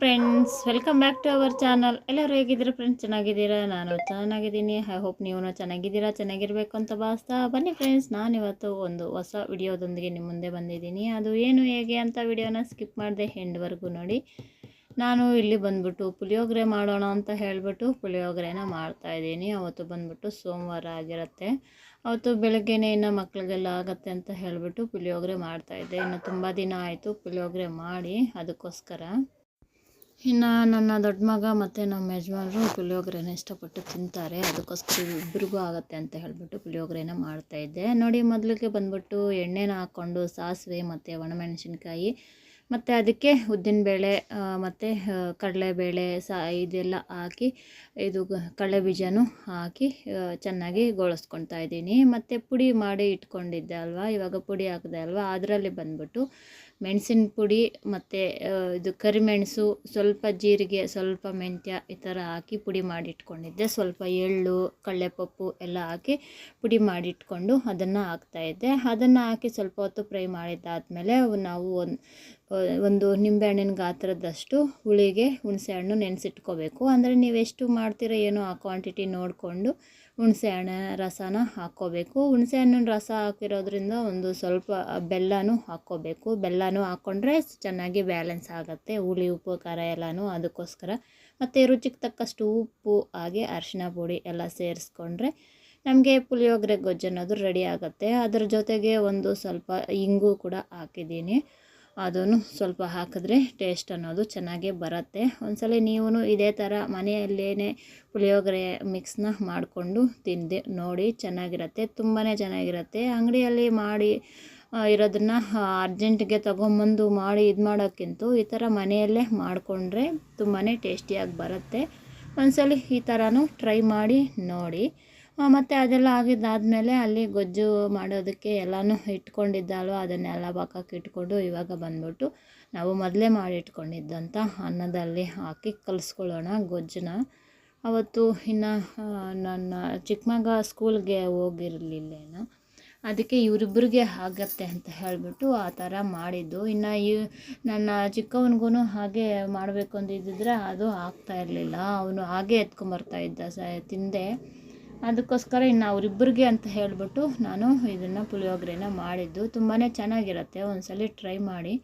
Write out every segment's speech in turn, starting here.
Friends welcome back to our channel ಎಲ್ಲರೂ ಹೇಗಿದ್ದೀರಾ friends ಚೆನ್ನಾಗಿದ್ದೀರಾ? ನಾನು ಚೆನ್ನಾಗಿದ್ದೀನಿ. ಐ ಹೋಪ್ ನೀವು ಚೆನ್ನಾಗಿದ್ದೀರಾ, ಚೆನ್ನಾಗಿರಬೇಕು ಅಂತ ಭಾವಿಸ್ತಾ ಬನ್ನಿ ಫ್ರೆಂಡ್ಸ್ ನಾನಿವತ್ತು ಒಂದು ಹೊಸ ವಿಡಿಯೋದೊಂದಿಗೆ ನಿಮ್ಮ ಮುಂದೆ ಬಂದಿದ್ದೀನಿ. ಅದು ಏನು, ಹೇಗೆ ಅಂತ ವಿಡಿಯೋನ ಸ್ಕಿಪ್ ಮಾಡಿದೆ ಹೆಂಡ್ವರೆಗೂ ನೋಡಿ. ನಾನು ಇಲ್ಲಿ ಬಂದ್ಬಿಟ್ಟು ಪುಳಿಯೋಗರೆ ಮಾಡೋಣ ಅಂತ ಹೇಳಿಬಿಟ್ಟು ಪುಳಿಯೋಗರೆನ ಮಾಡ್ತಾಯಿದ್ದೀನಿ ಅವತ್ತು ಬಂದ್ಬಿಟ್ಟು ಸೋಮವಾರ ಆಗಿರುತ್ತೆ. ಅವತ್ತು ಬೆಳಗ್ಗೆನೇ ಇನ್ನು ಮಕ್ಕಳಿಗೆಲ್ಲ ಆಗತ್ತೆ ಅಂತ ಹೇಳಿಬಿಟ್ಟು ಪುಳಿಯೋಗರೆ ಮಾಡ್ತಾಯಿದ್ದೆ ಇನ್ನು ತುಂಬ ದಿನ ಆಯಿತು ಪುಳಿಯೋಗರೆ ಮಾಡಿ ಅದಕ್ಕೋಸ್ಕರ. ಇನ್ನು ನನ್ನ ದೊಡ್ಡ ಮಗ ಮತ್ತು ನಮ್ಮ ಯಜಮಾನರು ಪುಳಿಯೋಗರೆನ ಇಷ್ಟಪಟ್ಟು ತಿಂತಾರೆ. ಅದಕ್ಕೋಸ್ಕರ ಇಬ್ಬರಿಗೂ ಆಗುತ್ತೆ ಅಂತ ಹೇಳಿಬಿಟ್ಟು ಪುಳಿಯೋಗರೆನ ಮಾಡ್ತಾಯಿದ್ದೆ ನೋಡಿ, ಮೊದಲಿಗೆ ಬಂದ್ಬಿಟ್ಟು ಎಣ್ಣೆನ ಹಾಕ್ಕೊಂಡು ಸಾಸಿವೆ ಮತ್ತು ಒಣಮೆಣಸಿನ್ಕಾಯಿ ಮತ್ತು ಅದಕ್ಕೆ ಉದ್ದಿನಬೇಳೆ ಮತ್ತು ಕಡಲೆಬೇಳೆ ಸಾ, ಇದೆಲ್ಲ ಹಾಕಿ, ಇದು ಕಡಲೆ ಬೀಜನೂ ಹಾಕಿ ಚೆನ್ನಾಗಿ ಗೋಳಿಸ್ಕೊಳ್ತಾ ಇದ್ದೀನಿ. ಮತ್ತು ಪುಡಿ ಮಾಡಿ ಇಟ್ಕೊಂಡಿದ್ದೆ ಅಲ್ವಾ? ಇವಾಗ ಪುಡಿ ಹಾಕಿದೆ ಅಲ್ವಾ? ಅದರಲ್ಲಿ ಬಂದ್ಬಿಟ್ಟು ಮೆಣಸಿನ ಪುಡಿ ಮತ್ತು ಇದು ಕರಿಮೆಣಸು, ಸ್ವಲ್ಪ ಜೀರಿಗೆ, ಸ್ವಲ್ಪ ಮೆಂತ್ಯ ಈ ಥರ ಹಾಕಿ ಪುಡಿ ಮಾಡಿ ಇಟ್ಕೊಂಡಿದ್ದೆ ಸ್ವಲ್ಪ ಎಳ್ಳು ಕಡಲೆಪಪ್ಪು ಎಲ್ಲ ಹಾಕಿ ಪುಡಿ ಮಾಡಿಟ್ಕೊಂಡು ಅದನ್ನು ಹಾಕ್ತಾಯಿದ್ದೆ ಅದನ್ನು ಹಾಕಿ ಸ್ವಲ್ಪ ಹೊತ್ತು ಫ್ರೈ ಮಾಡಿದ್ದಾದಮೇಲೆ ನಾವು ಒಂದು ಒಂದು ನಿಂಬೆಹಣ್ಣಿನ ಗಾತ್ರದಷ್ಟು ಹುಳಿಗೆ ಹುಣಸೆಹಣ್ಣು ನೆನೆಸಿಟ್ಕೋಬೇಕು. ಅಂದರೆ ನೀವು ಎಷ್ಟು ಮಾಡ್ತೀರೋ ಏನೋ ಆ ಕ್ವಾಂಟಿಟಿ ನೋಡಿಕೊಂಡು ಹುಣಸೆಹಣ್ಣಿನ ರಸನ ಹಾಕ್ಕೋಬೇಕು. ಹುಣಸೆ ಹಣ್ಣಿನ ರಸ ಹಾಕಿರೋದ್ರಿಂದ ಒಂದು ಸ್ವಲ್ಪ ಬೆಲ್ಲನೂ ಹಾಕ್ಕೋಬೇಕು. ಬೆಲ್ಲನೂ ಹಾಕ್ಕೊಂಡ್ರೆ ಚೆನ್ನಾಗಿ ಬ್ಯಾಲೆನ್ಸ್ ಆಗುತ್ತೆ. ಹುಳಿ, ಉಪ್ಪು, ಖಾರ ಎಲ್ಲನೂ ಅದಕ್ಕೋಸ್ಕರ. ಮತ್ತು ರುಚಿಗೆ ತಕ್ಕಷ್ಟು ಉಪ್ಪು, ಹಾಗೆ ಅರಿಶಿನ ಪುಡಿ ಎಲ್ಲ ಸೇರಿಸ್ಕೊಂಡ್ರೆ ನಮಗೆ ಪುಳಿಯೋಗರೆ ಗೊಜ್ಜು ಅನ್ನೋದು ರೆಡಿ ಆಗುತ್ತೆ. ಅದರ ಜೊತೆಗೆ ಒಂದು ಸ್ವಲ್ಪ ಇಂಗು ಕೂಡ ಹಾಕಿದ್ದೀನಿ. ಅದನ್ನು ಸ್ವಲ್ಪ ಹಾಕಿದ್ರೆ ಟೇಸ್ಟ್ ಅನ್ನೋದು ಚೆನ್ನಾಗೇ ಬರುತ್ತೆ. ಒಂದ್ಸಲ ನೀವು ಇದೇ ಥರ ಮನೆಯಲ್ಲೇ ಪುಳಿಯೋಗರೆ ಮಿಕ್ಸ್ನ ಮಾಡಿಕೊಂಡು ತಿಂದೆ, ನೋಡಿ ಚೆನ್ನಾಗಿರುತ್ತೆ ತುಂಬಾ ಚೆನ್ನಾಗಿರುತ್ತೆ. ಅಂಗಡಿಯಲ್ಲಿ ಮಾಡಿ ಇರೋದನ್ನು ಅರ್ಜೆಂಟಿಗೆ ತೊಗೊಂಬಂದು ಮಾಡಿ ಇದು ಮಾಡೋಕ್ಕಿಂತ ಈ ಥರ ಮನೆಯಲ್ಲೇ ಮಾಡಿಕೊಂಡ್ರೆ ತುಂಬಾ ಟೇಸ್ಟಿಯಾಗಿ ಬರುತ್ತೆ. ಒಂದ್ಸಲ ಈ ಥರನೂ ಟ್ರೈ ಮಾಡಿ ನೋಡಿ. ಮತ್ತು ಅದೆಲ್ಲ ಆಗಿದ್ದಾದಮೇಲೆ ಅಲ್ಲಿ ಗೊಜ್ಜು ಮಾಡೋದಕ್ಕೆ ಎಲ್ಲನೂ ಇಟ್ಕೊಂಡಿದ್ದಲ್ವ, ಅದನ್ನೆಲ್ಲ ಪಕ್ಕಕ್ಕೆ ಇಟ್ಕೊಂಡು ಇವಾಗ ಬಂದ್ಬಿಟ್ಟು ನಾವು ಮೊದಲೇ ಮಾಡಿಟ್ಕೊಂಡಿದ್ದಂಥ ಅನ್ನದಲ್ಲಿ ಹಾಕಿ ಕಲಿಸ್ಕೊಳ್ಳೋಣ ಗೊಜ್ಜನ್ನ. ಅವತ್ತು ಇನ್ನು ನನ್ನ ಚಿಕ್ಕ ಮಗ ಸ್ಕೂಲ್ಗೆ ಹೋಗಿರಲಿಲ್ಲೇನೋ, ಅದಕ್ಕೆ ಇವರಿಬ್ಬರಿಗೆ ಆಗತ್ತೆ ಅಂತ ಹೇಳಿಬಿಟ್ಟು ಆ ಥರ ಮಾಡಿದ್ದು. ಇನ್ನು ಈ, ನನ್ನ ಚಿಕ್ಕವನಿಗೂ ಹಾಗೆ ಮಾಡಬೇಕು ಅಂದಿದ್ದಿದ್ರೆ ಅದು ಆಗ್ತಾ ಇರಲಿಲ್ಲ. ಅವನು ಹಾಗೆ ಎತ್ಕೊಂಬರ್ತಾ ಇದ್ದ ಸ, ತಿಂದೆ. ಅದಕ್ಕೋಸ್ಕರ ಇನ್ನು ಅವರಿಬ್ಬರಿಗೆ ಅಂತ ಹೇಳಿಬಿಟ್ಟು ನಾನು ಇದನ್ನು ಪುಳಿಯೋಗರೆನ ಮಾಡಿದ್ದು. ತುಂಬಾ ಚೆನ್ನಾಗಿರುತ್ತೆ, ಒಂದ್ಸಲ ಟ್ರೈ ಮಾಡಿ.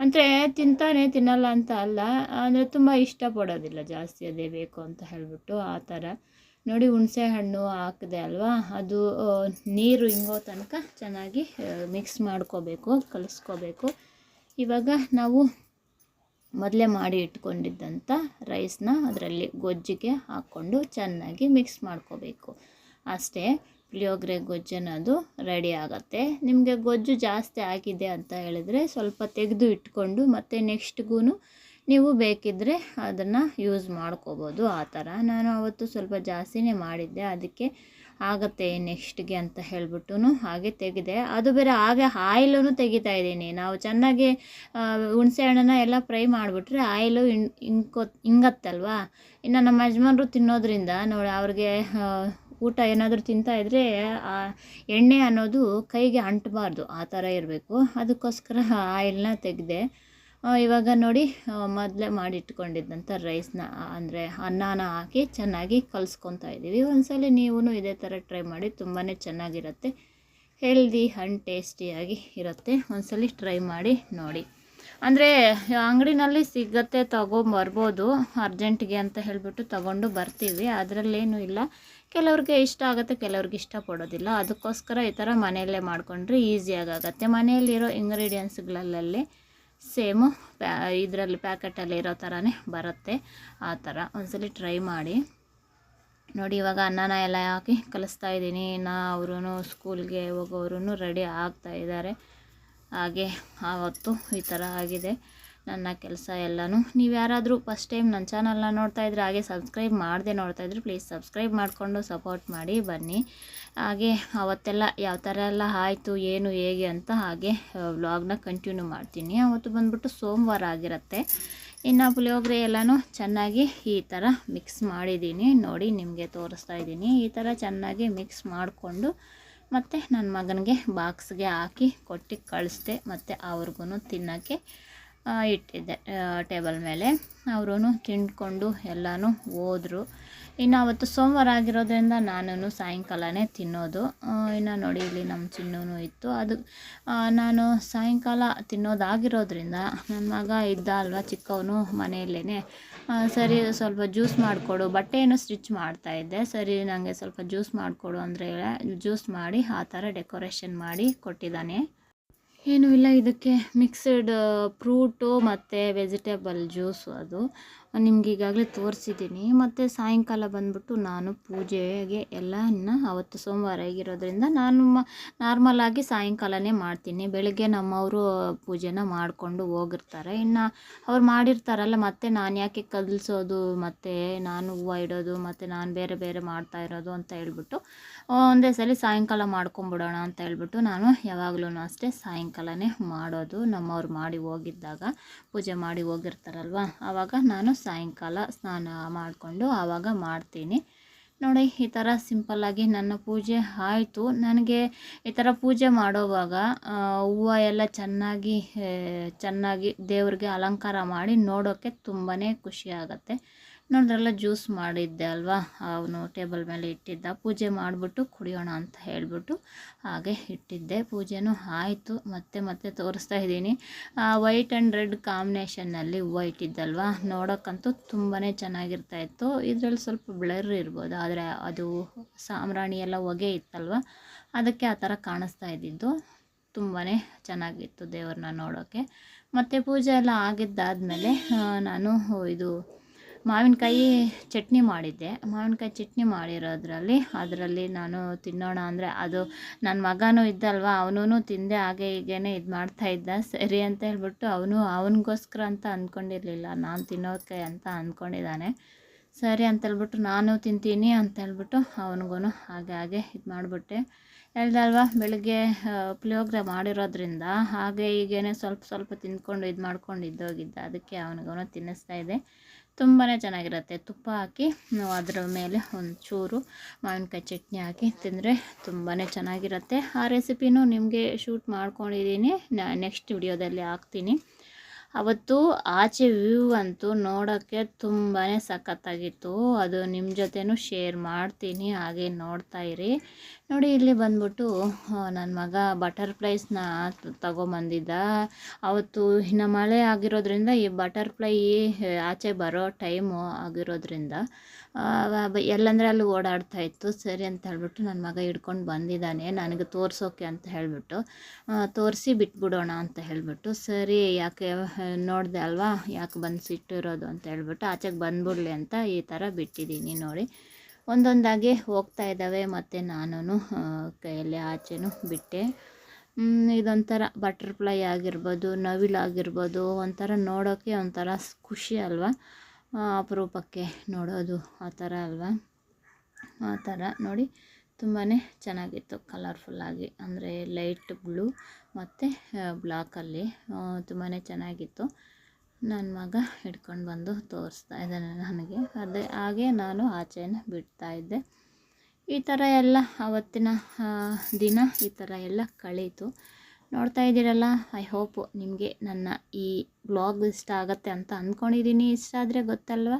ಅಂದರೆ ತಿಂತಾನೆ ತಿನ್ನಲ್ಲ ಅಂತ ಅಲ್ಲ, ಅಂದರೆ ತುಂಬ ಇಷ್ಟಪಡೋದಿಲ್ಲ ಜಾಸ್ತಿ ಅದೇ ಬೇಕು ಅಂತ ಹೇಳಿಬಿಟ್ಟು ಆ ಥರ. ನೋಡಿ ಹುಣಸೆ ಹಣ್ಣು ಹಾಕಿದೆ ಅಲ್ವಾ, ಅದು ನೀರು ಹಿಂಗೋ ತನಕ ಚೆನ್ನಾಗಿ ಮಿಕ್ಸ್ ಮಾಡ್ಕೋಬೇಕು, ಕಲಿಸ್ಕೋಬೇಕು. ಇವಾಗ ನಾವು ಮೊದಲೇ ಮಾಡಿ ಇಟ್ಕೊಂಡಿದ್ದಂಥ ರೈಸ್ನ ಅದರಲ್ಲಿ ಗೊಜ್ಜಿಗೆ ಹಾಕ್ಕೊಂಡು ಚೆನ್ನಾಗಿ ಮಿಕ್ಸ್ ಮಾಡ್ಕೋಬೇಕು. ಅಷ್ಟೇ ಪುಳಿಯೋಗರೆ ಗೊಜ್ಜನ್ನೋದು ರೆಡಿ ಆಗುತ್ತೆ. ನಿಮಗೆ ಗೊಜ್ಜು ಜಾಸ್ತಿ ಆಗಿದೆ ಅಂತ ಹೇಳಿದರೆ ಸ್ವಲ್ಪ ತೆಗೆದು ಇಟ್ಕೊಂಡು ಮತ್ತು ನೆಕ್ಸ್ಟ್ಗೂ ನೀವು ಬೇಕಿದ್ದರೆ ಅದನ್ನು ಯೂಸ್ ಮಾಡ್ಕೋಬೋದು. ಆ ಥರ ನಾನು ಅವತ್ತು ಸ್ವಲ್ಪ ಜಾಸ್ತಿನೇ ಮಾಡಿದ್ದೆ. ಅದಕ್ಕೆ ಆಗತ್ತೆ ನೆಕ್ಸ್ಟ್ಗೆ ಅಂತ ಹೇಳ್ಬಿಟ್ಟು ಹಾಗೆ ತೆಗೆದೆ. ಅದು ಬೇರೆ ಹಾಗೆ ಆಯಿಲೂ ತೆಗಿತಾ ಇದ್ದೀನಿ. ನಾವು ಚೆನ್ನಾಗಿ ಹುಣಸೆ ಹಣ್ಣನ್ನ ಎಲ್ಲ ಫ್ರೈ ಮಾಡಿಬಿಟ್ರೆ ಆಯಿಲು ಇಂಕೊ, ಇಂಗತ್ತಲ್ವಾ? ಇನ್ನು ನಮ್ಮ ಯಜಮಾನ್ರು ತಿನ್ನೋದ್ರಿಂದ ನೋಡಿ ಅವ್ರಿಗೆ ಊಟ ಏನಾದರೂ ತಿಂತಾ ಇದ್ದರೆ ಆ, ಎಣ್ಣೆ ಅನ್ನೋದು ಕೈಗೆ ಅಂಟಬಾರ್ದು. ಆ ಥರ ಇರಬೇಕು. ಅದಕ್ಕೋಸ್ಕರ ಆಯಿಲ್ನ ತೆಗೆದೆ. ಇವಾಗ ನೋಡಿ ಮೊದಲೇ ಮಾಡಿಟ್ಕೊಂಡಿದ್ದಂಥ ರೈಸ್ನ ಅಂದರೆ ಅನ್ನನ ಹಾಕಿ ಚೆನ್ನಾಗಿ ಕಲಿಸ್ಕೊತಾ ಇದ್ದೀವಿ. ಒಂದ್ಸಲ ನೀವು ಇದೇ ಥರ ಟ್ರೈ ಮಾಡಿ ತುಂಬಾ ಚೆನ್ನಾಗಿರುತ್ತೆ. ಹೆಲ್ದಿ ಹಣ್ಣು ಟೇಸ್ಟಿಯಾಗಿ ಇರುತ್ತೆ. ಒಂದ್ಸಲ ಟ್ರೈ ಮಾಡಿ ನೋಡಿ. ಅಂದರೆ, ಅಂಗಡಿನಲ್ಲಿ ಸಿಗತ್ತೆ, ತೊಗೊಂಬರ್ಬೋದು. ಅರ್ಜೆಂಟ್ಗೆ ಅಂತ ಹೇಳಿಬಿಟ್ಟು ತೊಗೊಂಡು ಬರ್ತೀವಿ. ಅದರಲ್ಲೇನೂ ಇಲ್ಲ. ಕೆಲವ್ರಿಗೆ ಇಷ್ಟ ಆಗುತ್ತೆ, ಕೆಲವ್ರಿಗೆ ಇಷ್ಟಪಡೋದಿಲ್ಲ ಅದಕ್ಕೋಸ್ಕರ ಈ ಥರ ಮನೆಯಲ್ಲೇ ಮಾಡಿಕೊಂಡ್ರೆ ಈಸಿಯಾಗತ್ತೆ ಮನೆಯಲ್ಲಿರೋ ಇಂಗ್ರೀಡಿಯೆಂಟ್ಸ್ಗಳಲ್ಲೇ ಸೇಮು, ಪ್ಯಾ, ಇದರಲ್ಲಿ ಪ್ಯಾಕೆಟಲ್ಲಿ ಇರೋ ಥರನೇ ಬರುತ್ತೆ ಆ ಥರ. ಒಂದ್ಸಲಿ ಟ್ರೈ ಮಾಡಿ. ನೋಡಿ, ಇವಾಗ ಅನ್ನನ ಎಲ್ಲ ಹಾಕಿ ಕಲಿಸ್ತಾ ಇದ್ದೀನಿ. ನಾ ಅವರು ಸ್ಕೂಲ್ಗೆ ಹೋಗೋರು ರೆಡಿ ಆಗ್ತಾ ಇದ್ದಾರೆ. ಹಾಗೆ ಆವತ್ತು ಈ ಥರ ಆಗಿದೆ. ನನ್ನ ಕೆಲಸ ಎಲ್ಲನೂ. ನೀವು ಯಾರಾದರೂ ಫಸ್ಟ್ ಟೈಮ್ ನನ್ನ ಚಾನಲ್ನ ನೋಡ್ತಾ ಇದ್ರೆ ಹಾಗೆ ಸಬ್ಸ್ಕ್ರೈಬ್ ಮಾಡದೆ ನೋಡ್ತಾ ಇದ್ರೆ ಪ್ಲೀಸ್ ಸಬ್ಸ್ಕ್ರೈಬ್ ಮಾಡಿಕೊಂಡು ಸಪೋರ್ಟ್ ಮಾಡಿ, ಬನ್ನಿ. ಹಾಗೆ ಅವತ್ತೆಲ್ಲ ಯಾವ ಥರ ಎಲ್ಲ ಆಯಿತು, ಏನು, ಹೇಗೆ ಅಂತ ಹಾಗೆ ವ್ಲಾಗ್ನ ಕಂಟಿನ್ಯೂ ಮಾಡ್ತೀನಿ. ಅವತ್ತು ಬಂದ್ಬಿಟ್ಟು ಸೋಮವಾರ ಆಗಿರುತ್ತೆ. ಇನ್ನು ಪುಳಿಯೋಗರೆ ಎಲ್ಲನೂ ಚೆನ್ನಾಗಿ ಈ ಥರ ಮಿಕ್ಸ್ ಮಾಡಿದ್ದೀನಿ. ನೋಡಿ ನಿಮಗೆ ತೋರಿಸ್ತಾ ಇದ್ದೀನಿ. ಈ ಥರ ಚೆನ್ನಾಗಿ ಮಿಕ್ಸ್ ಮಾಡಿಕೊಂಡು ಮತ್ತು ನನ್ನ ಮಗನಿಗೆ ಬಾಕ್ಸ್ಗೆ ಹಾಕಿ ಕೊಟ್ಟು ಕಳಿಸ್ದೆ. ಮತ್ತು ಅವ್ರಿಗೂ ತಿನ್ನೋಕ್ಕೆ ಇಟ್ಟಿದ್ದೆ ಟೇಬಲ್ ಮೇಲೆ. ಅವರು ತಿಂದ್ಕೊಂಡು ಎಲ್ಲನೂ ಹೋದರು. ಇನ್ನು ಅವತ್ತು ಸೋಮವಾರ ಆಗಿರೋದ್ರಿಂದ ನಾನು ಸಾಯಂಕಾಲನೇ ತಿನ್ನೋದು. ಇನ್ನು ನೋಡಿ ಇಲ್ಲಿ ನಮ್ಮ ಚಿನ್ನೂ ಇತ್ತು. ಅದು ನಾನು ಸಾಯಂಕಾಲ ತಿನ್ನೋದಾಗಿರೋದ್ರಿಂದ ನನ್ನ ಮಗ ಇದ್ದ ಅಲ್ವಾ ಚಿಕ್ಕವನು ಮನೆಯಲ್ಲೇ ಸರಿ ಸ್ವಲ್ಪ ಜ್ಯೂಸ್ ಮಾಡಿಕೊಡು. ಬಟ್ಟೆಯನ್ನು ಸ್ಟಿಚ್ ಮಾಡ್ತಾಯಿದ್ದೆ ಸರಿ ನನಗೆ ಸ್ವಲ್ಪ ಜ್ಯೂಸ್ ಮಾಡಿಕೊಡು ಅಂದರೆ, ಜ್ಯೂಸ್ ಮಾಡಿ ಆ ಥರ ಡೆಕೋರೇಷನ್ ಮಾಡಿ ಕೊಟ್ಟಿದ್ದಾನೆ. ಏನೂ ಇಲ್ಲ ಇದಕ್ಕೆ ಮಿಕ್ಸಡ್ ಫ್ರೂಟು ಮತ್ತು ವೆಜಿಟೇಬಲ್ ಜ್ಯೂಸು ಅದು. ನಿಮ್ಗೆ ಈಗಾಗಲೇ ತೋರಿಸಿದ್ದೀನಿ. ಮತ್ತು ಸಾಯಂಕಾಲ ಬಂದ್ಬಿಟ್ಟು ನಾನು ಪೂಜೆಗೆ ಎಲ್ಲನ ಅವತ್ತು ಸೋಮವಾರ ಆಗಿರೋದ್ರಿಂದ ನಾನು ಮ ನಾರ್ಮಲಾಗಿ ಸಾಯಂಕಾಲನೇ ಮಾಡ್ತೀನಿ. ಬೆಳಗ್ಗೆ ನಮ್ಮವರು ಪೂಜೆನ ಮಾಡಿಕೊಂಡು ಹೋಗಿರ್ತಾರೆ. ಇನ್ನು ಅವ್ರು ಮಾಡಿರ್ತಾರಲ್ಲ, ಮತ್ತೆ ನಾನು ಯಾಕೆ ಕಲಿಸೋದು, ಮತ್ತು ನಾನು ಹೂವು ಇಡೋದು, ಮತ್ತು ನಾನು ಬೇರೆ ಬೇರೆ ಮಾಡ್ತಾ ಇರೋದು ಅಂತ ಹೇಳ್ಬಿಟ್ಟು ಒಂದೇ ಸಲ ಸಾಯಂಕಾಲ ಮಾಡ್ಕೊಂಬಿಡೋಣ ಅಂತ ಹೇಳ್ಬಿಟ್ಟು ನಾನು ಯಾವಾಗಲೂ ಅಷ್ಟೇ ಸಾಯಂಕಾಲನೇ ಮಾಡೋದು. ನಮ್ಮವ್ರು ಮಾಡಿ ಹೋಗಿದ್ದಾಗ ಪೂಜೆ ಮಾಡಿ ಹೋಗಿರ್ತಾರಲ್ವ? ಆವಾಗ ನಾನು ಸಾಯಂಕಾಲ ಸ್ನಾನ ಮಾಡಿಕೊಂಡು ಆವಾಗ ಮಾಡ್ತೀನಿ. ನೋಡಿ, ಈ ಥರ ಸಿಂಪಲ್ಲಾಗಿ ನನ್ನ ಪೂಜೆ ಆಯಿತು. ನನಗೆ ಈ ಥರ ಪೂಜೆ ಮಾಡೋವಾಗ ಹೂವು ಎಲ್ಲ ಚೆನ್ನಾಗಿ ಚೆನ್ನಾಗಿ ದೇವ್ರಿಗೆ ಅಲಂಕಾರ ಮಾಡಿ ನೋಡೋಕ್ಕೆ ತುಂಬಾ ಖುಷಿ ನೋಡಿದ್ರಲ್ಲ, ಜ್ಯೂಸ್ ಮಾಡಿದ್ದೆ ಅಲ್ವಾ? ಅವನು ಟೇಬಲ್ ಮೇಲೆ ಇಟ್ಟಿದ್ದ. ಪೂಜೆ ಮಾಡಿಬಿಟ್ಟು ಕುಡಿಯೋಣ ಅಂತ ಹೇಳಿಬಿಟ್ಟು ಹಾಗೆ ಇಟ್ಟಿದ್ದೆ. ಪೂಜೆನೂ ಆಯಿತು. ಮತ್ತೆ ಮತ್ತೆ ತೋರಿಸ್ತಾ ಇದ್ದೀನಿ. ವೈಟ್ ಆ್ಯಂಡ್ ರೆಡ್ ಕಾಂಬಿನೇಷನ್ನಲ್ಲಿ ಹೂವು ಇಟ್ಟಿದ್ದಲ್ವಾ ನೋಡೋಕ್ಕಂತೂ ತುಂಬಾ ಚೆನ್ನಾಗಿರ್ತಾ ಇತ್ತು. ಇದರಲ್ಲಿ ಸ್ವಲ್ಪ ಬ್ಲರ್ ಇರ್ಬೋದು. ಆದರೆ ಅದು ಸಾಮ್ರಾಣಿ ಎಲ್ಲ ಹೊಗೆ ಇತ್ತಲ್ವ? ಅದಕ್ಕೆ ಆ ಥರ ಕಾಣಿಸ್ತಾ ಇದ್ದಿದ್ದು. ತುಂಬಾ ಚೆನ್ನಾಗಿತ್ತು ದೇವ್ರನ್ನ ನೋಡೋಕ್ಕೆ. ಮತ್ತು ಪೂಜೆ ಎಲ್ಲ ಆಗಿದ್ದಾದಮೇಲೆ ನಾನು ಇದು ಮಾವಿನಕಾಯಿ ಚಟ್ನಿ ಮಾಡಿದ್ದೆ. ಮಾವಿನಕಾಯಿ ಚಟ್ನಿ ಮಾಡಿರೋದ್ರಲ್ಲಿ ಅದರಲ್ಲಿ ನಾನು ತಿನ್ನೋಣ ಅಂದರೆ ಅದು ನನ್ನ ಮಗನೂ ಇದ್ದಲ್ವ ಅವನೂ ತಿಂದೆ, ಹಾಗೆ ಹೀಗೇನೆ ಇದು ಮಾಡ್ತಾ ಇದ್ದ. ಸರಿ ಅಂತ ಹೇಳ್ಬಿಟ್ಟು ಅವನು ಅವನಿಗೋಸ್ಕರ ಅಂತ ಅಂದ್ಕೊಂಡಿರಲಿಲ್ಲ ನಾನು ತಿನ್ನೋದಕ್ಕೆ ಅಂತ ಅಂದ್ಕೊಂಡಿದ್ದಾನೆ ಸರಿ ಅಂತ ಹೇಳ್ಬಿಟ್ಟು ನಾನು ತಿಂತೀನಿ ಅಂತ ಹೇಳ್ಬಿಟ್ಟು ಅವನಿಗೂ ಹಾಗೆ ಹಾಗೆ ಇದು ಮಾಡಿಬಿಟ್ಟೆ. ಹೇಳ್ದಲ್ವ, ಬೆಳಗ್ಗೆ ಪುಳಿಯೋಗ್ರೆ ಮಾಡಿರೋದ್ರಿಂದ ಹಾಗೆ ಹೀಗೇನೆ ಸ್ವಲ್ಪ ಸ್ವಲ್ಪ ತಿಂದ್ಕೊಂಡು ಇದು ಮಾಡ್ಕೊಂಡು ಇದ್ದೋಗಿದ್ದ. ಅದಕ್ಕೆ ಅವನಿಗೂ ತಿನ್ನಿಸ್ತಾ ಇದೆ ತುಂಬಾ ಚೆನ್ನಾಗಿರುತ್ತೆ. ತುಪ್ಪ ಹಾಕಿ ನಾವು ಅದರ ಮೇಲೆ ಒಂದು ಚೂರು ಮಾವಿನಕಾಯಿ ಚಟ್ನಿ ಹಾಕಿ ತಿಂದರೆ ತುಂಬಾ ಚೆನ್ನಾಗಿರುತ್ತೆ. ಆ ರೆಸಿಪಿನೂ ನಿಮಗೆ ಶೂಟ್ ಮಾಡ್ಕೊಂಡಿದ್ದೀನಿ. ನೆಕ್ಸ್ಟ್ ವಿಡಿಯೋದಲ್ಲಿ ಹಾಕ್ತೀನಿ. ಅವತ್ತು ಆಚೆ ವ್ಯೂ ಅಂತೂ ನೋಡೋಕ್ಕೆ ತುಂಬಾ ಸಖತ್ತಾಗಿತ್ತು. ಅದು ನಿಮ್ಮ ಜೊತೆನೂ ಶೇರ್ ಮಾಡ್ತೀನಿ. ಹಾಗೆ ನೋಡ್ತಾ ನೋಡಿ ಇಲ್ಲಿ ಬಂದ್ಬಿಟ್ಟು ನನ್ನ ಮಗ ಬಟರ್ಫ್ಲೈಸ್ನ ತಗೊಂಬಂದಿದ್ದ. ಅವತ್ತು ಇನ್ನು ಮಳೆ ಆಗಿರೋದ್ರಿಂದ ಈ ಬಟರ್ಫ್ಲೈ ಆಚೆ ಬರೋ ಟೈಮು ಆಗಿರೋದ್ರಿಂದ ಎಲ್ಲಂದರೆ ಅಲ್ಲಿ ಓಡಾಡ್ತಾ ಇತ್ತು. ಸರಿ ಅಂತ ಹೇಳ್ಬಿಟ್ಟು ನನ್ನ ಮಗ ಹಿಡ್ಕೊಂಡು ಬಂದಿದ್ದಾನೆ. ನನಗೆ ತೋರಿಸೋಕೆ ಅಂತ ಹೇಳಿಬಿಟ್ಟು ತೋರಿಸಿ ಬಿಟ್ಬಿಡೋಣ ಅಂತ ಹೇಳಿಬಿಟ್ಟು, ಸರಿ, ಯಾಕೆ ನೋಡಿದೆ ಅಲ್ವಾ? ಯಾಕೆ ಬಂದು ಸಿಟ್ಟಿರೋದು ಅಂತ ಹೇಳ್ಬಿಟ್ಟು ಆಚೆಗೆ ಬಂದ್ಬಿಡಲಿ ಅಂತ ಈ ಥರ ಬಿಟ್ಟಿದ್ದೀನಿ ನೋಡಿ. ಒಂದೊಂದಾಗಿ ಹೋಗ್ತಾ ಇದ್ದಾವೆ ಮತ್ತು ನಾನು ಕೈಯಲ್ಲಿ ಆಚೆನೂ ಬಿಟ್ಟೆ. ಇದೊಂಥರ ಬಟರ್ಫ್ಲೈ ಆಗಿರ್ಬೋದು ನವಿಲಾಗಿರ್ಬೋದು ಒಂಥರ ನೋಡೋಕ್ಕೆ ಒಂಥರ ಖುಷಿ ಅಲ್ವಾ? ಅಪರೂಪಕ್ಕೆ ನೋಡೋದು ಆ ಥರ ಅಲ್ವಾ? ಆ ಥರ ನೋಡಿ ತುಂಬಾ ಚೆನ್ನಾಗಿತ್ತು ಕಲರ್ಫುಲ್ಲಾಗಿ ಅಂದರೆ ಲೈಟ್ ಬ್ಲೂ ಮತ್ತು ಬ್ಲಾಕಲ್ಲಿ ತುಂಬಾ ಚೆನ್ನಾಗಿತ್ತು. ನನ್ನ ಮಗ ಹಿಡ್ಕೊಂಡು ಬಂದು ತೋರಿಸ್ತಾ ಇದ್ದಾನೆ ನನಗೆ. ಅದೇ ಹಾಗೆ ನಾನು ಆಚೆನ ಬಿಡ್ತಾ ಇದ್ದೆ. ಈ ಥರ ಎಲ್ಲ ಅವತ್ತಿನ ದಿನ ಈ ಥರ ಎಲ್ಲ ಕಳೀತು. ನೋಡ್ತಾ ಇದ್ದೀರಲ್ಲ, ಐ ಹೋಪ್ ನಿಮಗೆ ನನ್ನ ಈ ಬ್ಲಾಗ್ ಇಷ್ಟ ಆಗುತ್ತೆ ಅಂತ ಅಂದ್ಕೊಂಡಿದ್ದೀನಿ ಇಷ್ಟ ಆದರೆ ಗೊತ್ತಲ್ವ?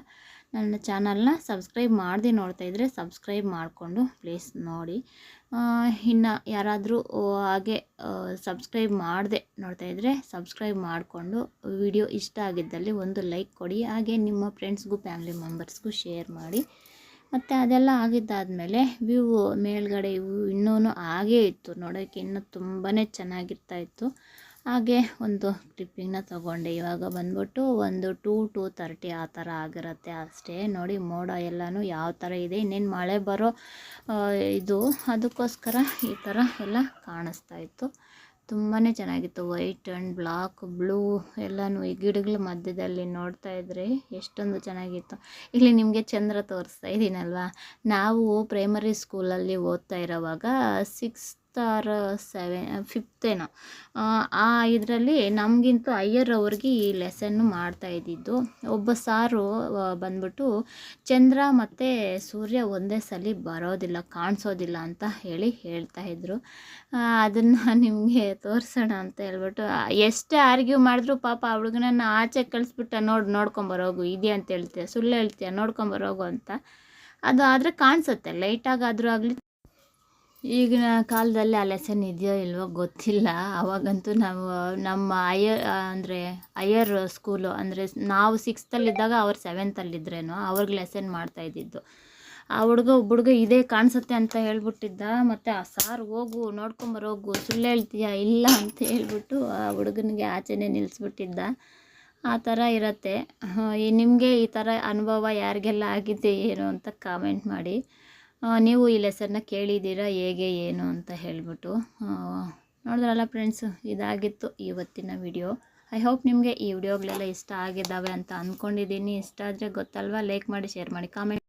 ನನ್ನ ಚಾನಲ್ನ ಸಬ್ಸ್ಕ್ರೈಬ್ ಮಾಡದೆ ನೋಡ್ತಾ ಇದ್ದರೆ ಸಬ್ಸ್ಕ್ರೈಬ್ ಮಾಡಿಕೊಂಡು ಪ್ಲೀಸ್ ನೋಡಿ. ಇನ್ನು ಯಾರಾದರೂ ಹಾಗೆ ಸಬ್ಸ್ಕ್ರೈಬ್ ಮಾಡದೆ ನೋಡ್ತಾ ಇದ್ದರೆ ಸಬ್ಸ್ಕ್ರೈಬ್ ಮಾಡಿಕೊಂಡು ವಿಡಿಯೋ ಇಷ್ಟ ಆಗಿದ್ದಲ್ಲಿ ಒಂದು ಲೈಕ್ ಕೊಡಿ. ಹಾಗೆ ನಿಮ್ಮ ಫ್ರೆಂಡ್ಸ್ಗೂ, ಫ್ಯಾಮಿಲಿ ಮೆಂಬರ್ಸ್ಗೂ ಶೇರ್ ಮಾಡಿ. ಮತ್ತು ಅದೆಲ್ಲ ಆಗಿದ್ದಾದಮೇಲೆ ವ್ಯೂ ಮೇಲ್ಗಡೆ ಇವು ಇನ್ನೂ ಹಾಗೇ ಇತ್ತು ನೋಡೋಕ್ಕೆ ಇನ್ನೂ ತುಂಬಾ ಚೆನ್ನಾಗಿರ್ತಾ ಇತ್ತು. ಹಾಗೆ ಒಂದು ಕ್ಲಿಪ್ಪಿಂಗ್ನ ತೊಗೊಂಡೆ. ಇವಾಗ ಬಂದ್ಬಿಟ್ಟು ಒಂದು ಟೂ ಟೂ ತರ್ಟಿ ಆ ಥರ ಆಗಿರುತ್ತೆ ಅಷ್ಟೇ. ನೋಡಿ, ಮೋಡ ಎಲ್ಲನೂ ಯಾವ ಥರ ಇದೆ, ಇನ್ನೇನು ಮಳೆ ಬರೋ ಇದು ಅದಕ್ಕೋಸ್ಕರ ಈ ಥರ ಎಲ್ಲ ಕಾಣಿಸ್ತಾ ಇತ್ತು. ತುಂಬಾ ಚೆನ್ನಾಗಿತ್ತು. ವೈಟ್ ಆ್ಯಂಡ್ ಬ್ಲಾಕ್ ಬ್ಲೂ ಎಲ್ಲನೂ ಈ ಗಿಡಗಳ ಮಧ್ಯದಲ್ಲಿ ನೋಡ್ತಾ ಇದ್ರೆ ಎಷ್ಟೊಂದು ಚೆನ್ನಾಗಿತ್ತು. ಇಲ್ಲಿ ನಿಮಗೆ ಚಂದ್ರ ತೋರಿಸ್ತಾ ಇದ್ದೀನಲ್ವಾ? ನಾವು ಪ್ರೈಮರಿ ಸ್ಕೂಲಲ್ಲಿ ಓದ್ತಾ ಇರೋವಾಗ ಸಿಕ್ಸ್ತ್ ಸಿಕ್ಸ್ತ್ ಆರ್ ಸೆವೆನ್ ಫಿಫ್ತೇನೋ. ಆ ಇದರಲ್ಲಿ ನಮಗಿಂತ ಅಯ್ಯರ್ ಅವ್ರಿಗೆ ಈ ಲೆಸನ್ನು ಮಾಡ್ತಾ ಇದ್ದಿದ್ದು. ಒಬ್ಬ ಸಾರು ಬಂದ್ಬಿಟ್ಟು, ಚಂದ್ರ ಮತ್ತು ಸೂರ್ಯ ಒಂದೇ ಸಲ ಬರೋದಿಲ್ಲ, ಕಾಣಿಸೋದಿಲ್ಲ ಅಂತ ಹೇಳಿ ಹೇಳ್ತಾ ಇದ್ರು. ಅದನ್ನು ನಿಮಗೆ ತೋರಿಸೋಣ ಅಂತ ಹೇಳ್ಬಿಟ್ಟು, ಎಷ್ಟೇ ಆರ್ಗ್ಯೂ ಮಾಡಿದ್ರು ಪಾಪ ಆ ಹುಡುಗನನ್ನು ಆಚೆ ಕಳಿಸ್ಬಿಟ್ಟ, ನೋಡಿ ನೋಡ್ಕೊಂಬರೋಗು ಇದೆಯಾ ಅಂತ ಹೇಳ್ತೀಯ, ಸುಳ್ಳು ಹೇಳ್ತೀಯ ನೋಡ್ಕೊಂಬರೋಗು ಅಂತ. ಅದು ಆದರೆ ಕಾಣಿಸುತ್ತೆ ಲೈಟಾಗಾದರೂ ಆಗಲಿ ಈಗಿನ ಕಾಲದಲ್ಲಿ ಆ ಲೆಸನ್ ಇದೆಯೋ ಇಲ್ವೋ ಗೊತ್ತಿಲ್ಲ. ಅವಾಗಂತೂ ನಾವು, ನಮ್ಮ ಅಯ್ಯರ್ ಅಂದರೆ ಅಯ್ಯರ್ ಸ್ಕೂಲು ಅಂದರೆ ನಾವು ಸಿಕ್ಸ್ತಲ್ಲಿದ್ದಾಗ ಅವ್ರು ಸೆವೆಂತಲ್ಲಿದ್ರೇನೋ ಅವ್ರಿಗೆ ಲೆಸನ್ ಮಾಡ್ತಾ ಇದ್ದಿದ್ದು. ಆ ಹುಡುಗ ಹುಡುಗ ಇದೇ ಕಾಣಿಸುತ್ತೆ ಅಂತ ಹೇಳ್ಬಿಟ್ಟಿದ್ದ. ಮತ್ತು ಆ ಸಾರ್ ಹೋಗು, ನೋಡ್ಕೊಂಬರೋಗು, ಸುಳ್ಳು ಹೇಳ್ತೀಯ ಇಲ್ಲ ಅಂತ ಹೇಳ್ಬಿಟ್ಟು ಆ ಹುಡುಗನಿಗೆ ಆಚೆನೇ ನಿಲ್ಲಿಸ್ಬಿಟ್ಟಿದ್ದ ಆ ಥರ ಇರುತ್ತೆ. ನಿಮಗೆ ಈ ಥರ ಅನುಭವ ಯಾರಿಗೆಲ್ಲ ಆಗಿದೆ ಏನು ಅಂತ ಕಾಮೆಂಟ್ ಮಾಡಿ. ನೀವು ಈ ಲೆಸನ್ನ ಕೇಳಿದ್ದೀರಾ, ಹೇಗೆ, ಏನು ಅಂತ ಹೇಳ್ಬಿಟ್ಟು ನೋಡಿದ್ರಲ್ಲ ಫ್ರೆಂಡ್ಸು ಇದಾಗಿತ್ತು ಇವತ್ತಿನ ವಿಡಿಯೋ ಐ ಹೋಪ್ ನಿಮಗೆ ಈ ವಿಡಿಯೋಗಳೆಲ್ಲ ಇಷ್ಟ ಆಗಿದ್ದಾವೆ ಅಂತ ಅಂದ್ಕೊಂಡಿದ್ದೀನಿ ಇಷ್ಟ ಆದರೆ ಗೊತ್ತಲ್ವಾ ಲೈಕ್ ಮಾಡಿ ಶೇರ್ ಮಾಡಿ ಕಾಮೆಂಟ್